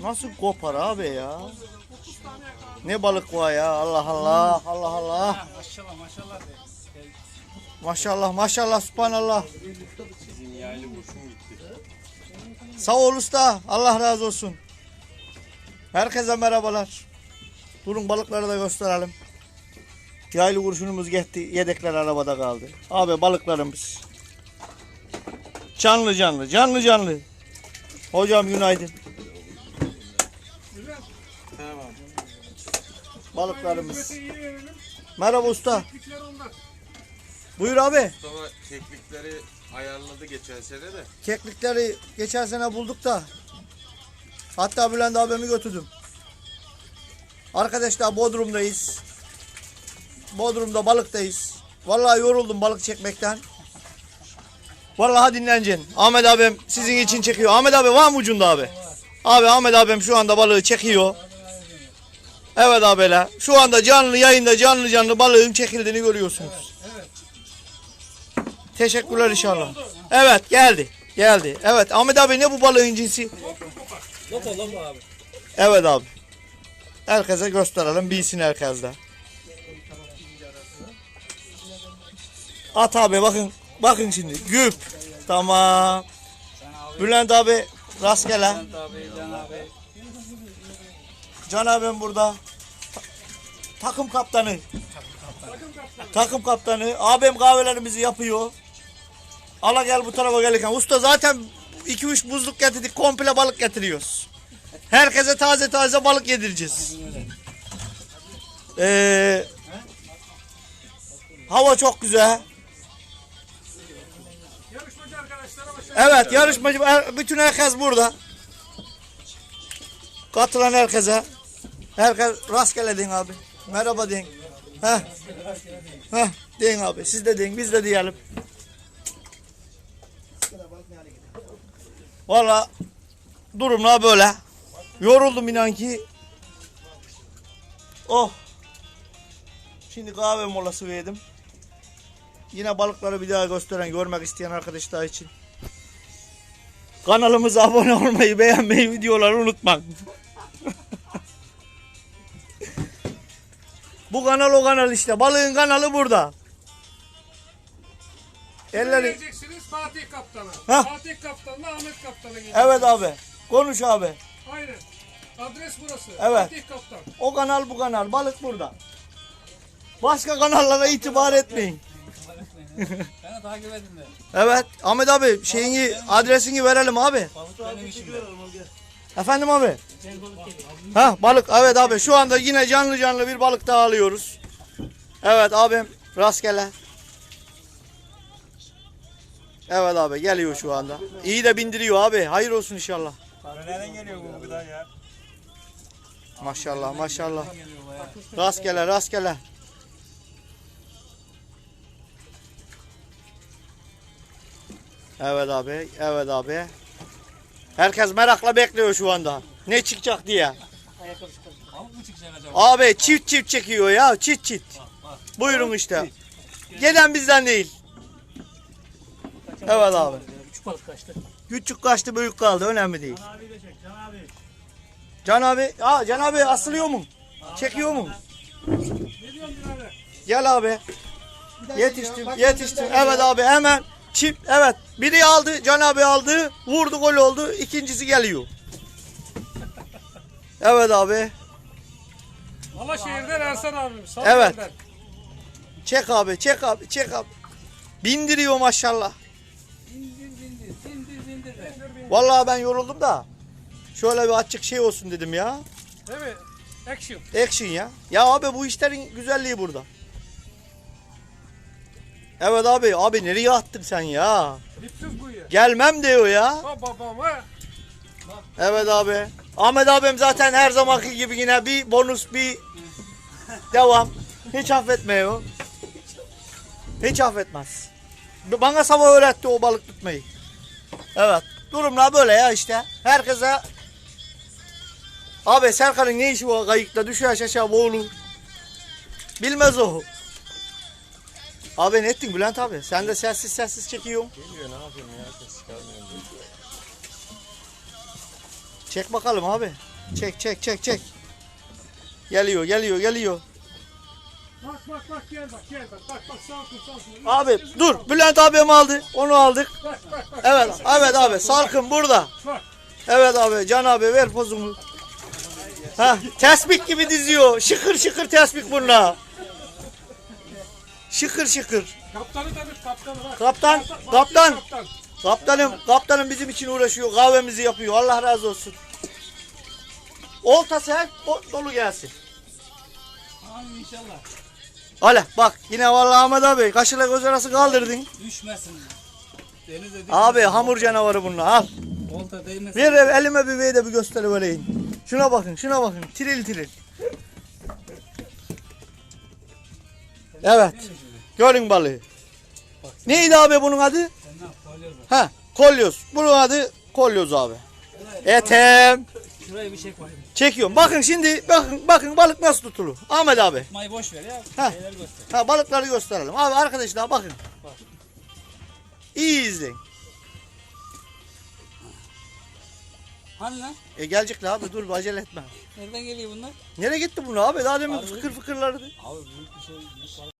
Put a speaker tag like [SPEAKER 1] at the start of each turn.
[SPEAKER 1] Nasıl kopar abi ya? Ne balık var ya? Allah Allah, Allah Allah.
[SPEAKER 2] Maşallah maşallah.
[SPEAKER 1] Maşallah, maşallah, subhanallah. Sağ ol usta. Allah razı olsun. Herkese merhabalar. Durun balıkları da gösterelim. Yaylı kurşunumuz gitti. Yedekler arabada kaldı. Abi balıklarımız. Canlı canlı. Canlı canlı. Hocam günaydın. Balıklarımız. Merhaba usta. Buyur abi.
[SPEAKER 3] Mustafa keklikleri ayarladı geçen sene de.
[SPEAKER 1] Keklikleri geçen sene bulduk da. Hatta Bülent abimi götürdüm. Arkadaşlar Bodrum'dayız. Bodrum'da balıktayız. Vallahi yoruldum balık çekmekten. Vallahi dinleneceksin. Ahmet abim sizin için çekiyor. Ahmet abi var mı ucunda abi? Abi Ahmet abim şu anda balığı çekiyor. Evet abiler. Şu anda canlı yayında canlı canlı balığın çekildiğini görüyorsunuz. Teşekkürler inşallah. Evet geldi. Geldi. Evet Ahmet abi ne bu balığın cinsi?
[SPEAKER 2] Lopo lopo abi.
[SPEAKER 1] Evet abi. Herkese gösterelim. Bilsin herkes de. At abi bakın. Bakın şimdi. Güp. Tamam. Bülent abi rastgele.
[SPEAKER 2] Abi Can abi.
[SPEAKER 1] Can abim burada. Ta- takım kaptanı. Takım kaptanı. Abim kahvelerimizi yapıyor. Ala gel bu tarafa gelirken. Usta zaten 2-3 buzluk getirdik. Komple balık getiriyoruz. Herkese taze taze balık yedireceğiz. Ee, hava çok güzel. Evet yarışmacı her- bütün herkes burada. Katılan herkese. Herkes rastgele deyin abi. Merhaba deyin. Heh. Heh, deyin abi. Siz de deyin. Biz de diyelim. Valla durumlar böyle. Yoruldum inan ki. Oh. Şimdi kahve molası verdim. Yine balıkları bir daha gösteren, görmek isteyen arkadaşlar için. Kanalımıza abone olmayı, beğenmeyi, videoları unutmayın. Bu kanal o kanal işte. Balığın kanalı burada. Elleri...
[SPEAKER 4] Geleceksiniz Fatih Kaptan'a.
[SPEAKER 1] Hah.
[SPEAKER 4] Fatih Kaptan'la Ahmet Kaptan'a geleceksiniz.
[SPEAKER 1] Evet abi. Konuş abi.
[SPEAKER 4] Aynen. Adres burası.
[SPEAKER 1] Evet.
[SPEAKER 4] Fatih Kaptan.
[SPEAKER 1] O kanal bu kanal. Balık burada. Başka kanallara itibar etmeyin.
[SPEAKER 2] Beni takip edin de.
[SPEAKER 1] Evet. Ahmet abi şeyini adresini verelim abi.
[SPEAKER 2] Balık benim işimde.
[SPEAKER 1] Efendim abi. Ha balık evet abi şu anda yine canlı canlı bir balık daha alıyoruz. Evet abim rastgele. Evet abi geliyor şu anda. İyi de bindiriyor abi. Hayır olsun inşallah.
[SPEAKER 2] Nereden geliyor bu gıda ya?
[SPEAKER 1] Maşallah maşallah. Rastgele rastgele. Evet abi. Evet abi. Herkes merakla bekliyor şu anda. Ne çıkacak diye. Abi çift çift çekiyor ya. Çift çift. Buyurun işte. Gelen bizden değil. Evet abi.
[SPEAKER 2] Küçük balık kaçtı.
[SPEAKER 1] Küçük kaçtı büyük kaldı. Önemli değil.
[SPEAKER 2] Can abi de çek Can abi.
[SPEAKER 1] Can abi. Can abi asılıyor mu? Çekiyor mu? Gel abi. Yetiştim, yetiştim. Evet abi hemen çift. Evet. Biri aldı, Can abi aldı. Vurdu gol oldu. İkincisi geliyor. Evet abi.
[SPEAKER 4] Alaşehir'den Ersan abim. Sağ
[SPEAKER 1] Evet.
[SPEAKER 4] yerden.
[SPEAKER 1] Çek abi, çek abi, çek abi. Bindiriyor maşallah.
[SPEAKER 2] Zindir zindir zindir zindir de.
[SPEAKER 1] Vallahi ben yoruldum da. Şöyle bir açık şey olsun dedim ya.
[SPEAKER 4] Değil mi? Action.
[SPEAKER 1] Action ya. Ya abi bu işlerin güzelliği burada. Evet abi, abi nereye attın sen ya?
[SPEAKER 4] Dipsiz kuyuya.
[SPEAKER 1] Gelmem diyor ya.
[SPEAKER 4] Ha babama.
[SPEAKER 1] Evet abi. Ahmet abim zaten her zamanki gibi yine bir bonus bir devam. Hiç affetmiyor. Hiç affetmez. Bana sabah öğretti o balık tutmayı. Evet. Durumlar böyle ya işte. Herkese Abi Serkan'ın ne işi var kayıkta düşüyor aşağı boğulur. Bilmez o. Abi ne ettin Bülent abi? Sen de sessiz sessiz çekiyorsun.
[SPEAKER 3] Geliyor ne yapayım ya ses çıkarmıyorum.
[SPEAKER 1] Çek bakalım abi. Çek çek çek çek. Geliyor geliyor geliyor.
[SPEAKER 4] Bak bak bak gel bak gel bak. Bak bak salkın salkın.
[SPEAKER 1] Abi dur Bülent abim aldı. Onu aldık.
[SPEAKER 4] Bak bak bak.
[SPEAKER 1] Evet evet abi Salkın burada.
[SPEAKER 4] Bak.
[SPEAKER 1] Evet abi Can abi ver pozumu. Ha tesbih gibi diziyor. Şıkır şıkır tesbih bununla. Şıkır şıkır.
[SPEAKER 4] Kaptanı da bir kaptanı bak.
[SPEAKER 1] Kaptan,
[SPEAKER 4] Bak,
[SPEAKER 1] kaptan.
[SPEAKER 4] kaptan.
[SPEAKER 1] Kaptanım, kaptanım bizim için uğraşıyor. Kahvemizi yapıyor. Allah razı olsun. Oltası hep do- dolu gelsin.
[SPEAKER 2] Amin inşallah.
[SPEAKER 1] Hala bak yine vallahi Ahmet abi kaşıyla göz arası kaldırdın.
[SPEAKER 2] Düşmesin. Denize düşmesin.
[SPEAKER 1] Abi hamur canavarı bunlar al.
[SPEAKER 2] Olta değmesin.
[SPEAKER 1] Ver elime bir de bir göster vereyim. Şuna bakın şuna bakın tiril tiril. Evet görün balığı. Neydi abi bunun adı?
[SPEAKER 2] Bak.
[SPEAKER 1] Ha kolyoz. Bunun adı kolyoz abi. Etem.
[SPEAKER 2] Şuraya bir şey koyayım.
[SPEAKER 1] Çekiyorum. Bakın şimdi bakın bakın balık nasıl tutulur. Ahmet abi.
[SPEAKER 2] Tutmayı boş ver ya.
[SPEAKER 1] Ha. Ha balıkları gösterelim. Abi arkadaşlar bakın. İyi izleyin.
[SPEAKER 2] Hani lan?
[SPEAKER 1] E gelecekler abi dur acele etme.
[SPEAKER 2] Nereden geliyor bunlar?
[SPEAKER 1] Nereye gitti bunlar abi? Daha demin
[SPEAKER 2] Harbi.
[SPEAKER 1] fıkır fıkırlardı.
[SPEAKER 2] Abi büyük bir şey. Büyük